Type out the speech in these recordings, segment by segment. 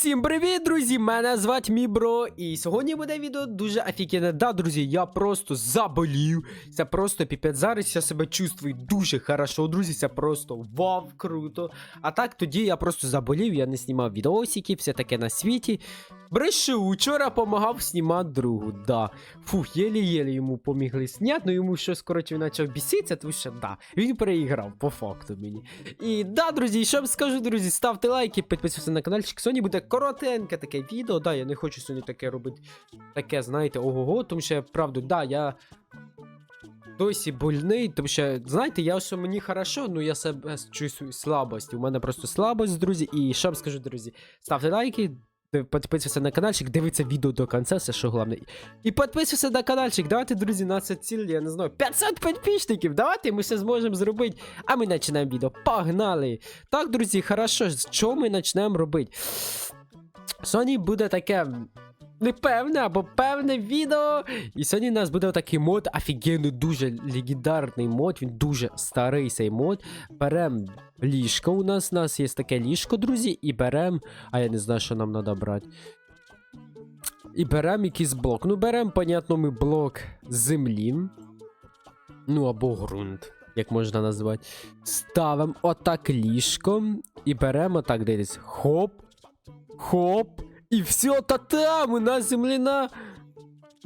Всім привіт, друзі! Мене звати Мібро, і сьогодні буде відео дуже офігенне. Да, друзі, я просто заболів. Це просто піпець. Зараз я себе чувствую дуже хорошо, друзі. Це просто вау, круто. А так тоді я просто заболів, я не знімав відосики, все таке на світі. Брешу, вчора помагав знімати другу, да. Фух, єлі-єлі йому помігли зняти, ну йому щось, коротше, почав біситися, тому що да, він переіграв, по факту мені. І да, друзі, що вам скажу, друзі, ставте лайки, підписуйтесь на каналчик. Сьогодні буде коротеньке таке відео. Да, я не хочу сьогодні таке робити. Таке, знаєте, ого-го, тому що правду, да, я. Досі больний, тому що, знаєте, я що мені хорошо, ну я себе чувствую слабость. У мене просто слабость, друзі. І що вам скажу, друзі, ставте лайки, підписуйтесь на каналчик, дивіться відео до кінця, це що головне. І підписуйся на каналчик. Давайте, друзі, на ціль, я не знаю, 500 підписників. Давайте ми все зможемо зробити. А ми починаємо відео. Погнали! Так, друзі, хорошо, що ми почнемо робити? Sony буде таке. Непевне або певне відео. І сьогодні у нас буде такий мод, офігенний, дуже легендарний мод. Він дуже старий цей мод. Берем ліжко. У нас у нас є таке ліжко, друзі, і берем. А я не знаю, що нам треба брати. І берем якийсь блок. Ну, берем, понятно, ми блок землі. Ну, або ґрунт, як можна назвати. Ставимо отак ліжко. І беремо так десь. Хоп. Хоп. І все, та там у нас земляна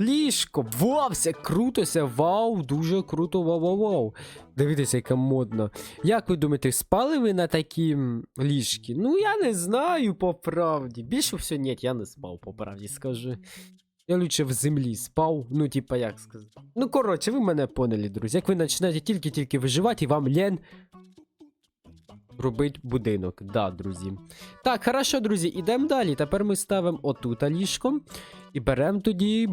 ліжко. Вау, все круто, все вау, дуже круто, вау, вау, вау. Дивіться, яке модно. Як ви думаєте, спали ви на такі ліжки? Ну, я не знаю, по правді. Більше всього, ні, я не спав, по правді скажу. Я лучше в землі спав, ну, типа, як сказати. Ну, коротше, ви мене поняли, друзі. Як ви починаєте тільки-тільки виживати, і вам лень робить будинок. Да, друзі. Так, хорошо, друзі, ідемо далі. Тепер ми ставимо отут ліжко. І беремо тоді.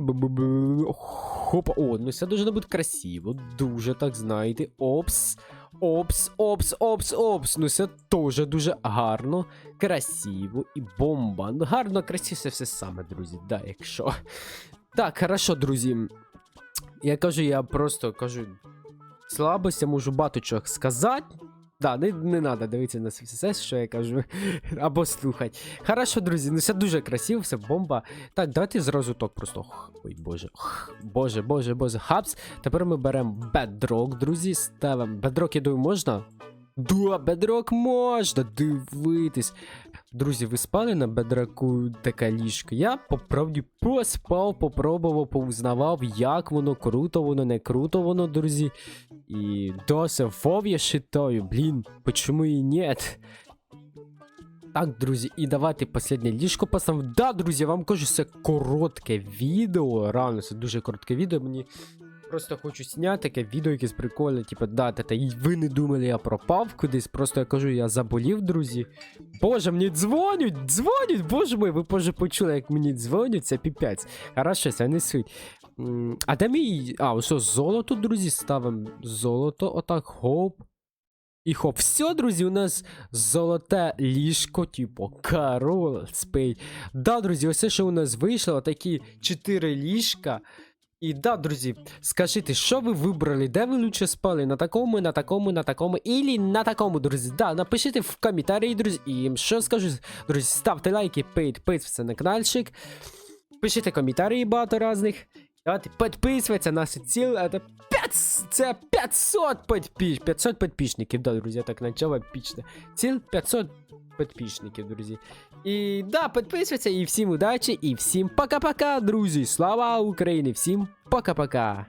Хопа. О, ну це дуже бути красиво. Дуже так знаєте. Опс. Опс, опс, опс, опс. Ну це теж дуже гарно, красиво і бомба. Ну, гарно, красиво, це все саме, друзі. Да, якщо. Так, хорошо, друзі. Я кажу, я просто кажу. Слабость, я можу багато чого сказати. Да, не, не надо дивитися на все, що я кажу, або слухати. Хорошо, друзі, ну все дуже красиво, все бомба. Так, давайте зразу ток просто. Ой, боже. Боже, боже, боже. хабс. Тепер ми беремо бедрок, друзі, ставимо. Бедрок, я думаю, можна? Да, бедрок можна дивитись. Друзі, ви спали на бедраку таке ліжко? Я по правді поспав, попробував, поузнавав, як воно, круто воно, не круто воно, друзі. И Доса Вов я считаю, блин, почему и нет? Так, друзі, і давайте последнє ліжко поставимо. Да, друзі, я вам кажу, це коротке відео. Реально, це дуже коротке відео. Мені просто хочу зняти таке відео, якесь прикольне, типу, да, та, ви не думали, я пропав кудись. Просто я кажу, я заболів, друзі. Боже, мені дзвонять, дзвонять, боже мой, ви боже почули, як мені дзвонять, це піпець. Хорошо, це не суть. А де мій. А, ось золото, друзі, ставимо золото, отак, хоп. І хоп. Все, друзі, у нас золоте ліжко, типу, король спить. Да, друзі, ось що у нас вийшло, такі 4 ліжка. І да, друзі, скажіть, що ви вибрали? Де ви лучше спали? На такому, на такому, на такому, ілі на такому, друзі. Да, напишіть в коментарі, друзі. І що скажу, друзі, ставте лайки, підписуйтесь на каналчик. Пишіть коментарі багато різних. Давайте підписуйтесь на ціл. Это 5, це 500 підпіш, 500 підписників, да, друзі, так начало епічно. Ціл 500 підписників, друзі. І да, підписуйтесь, і всім удачі, і всім пока-пока, друзі. Слава Україні! Всім пока-пока!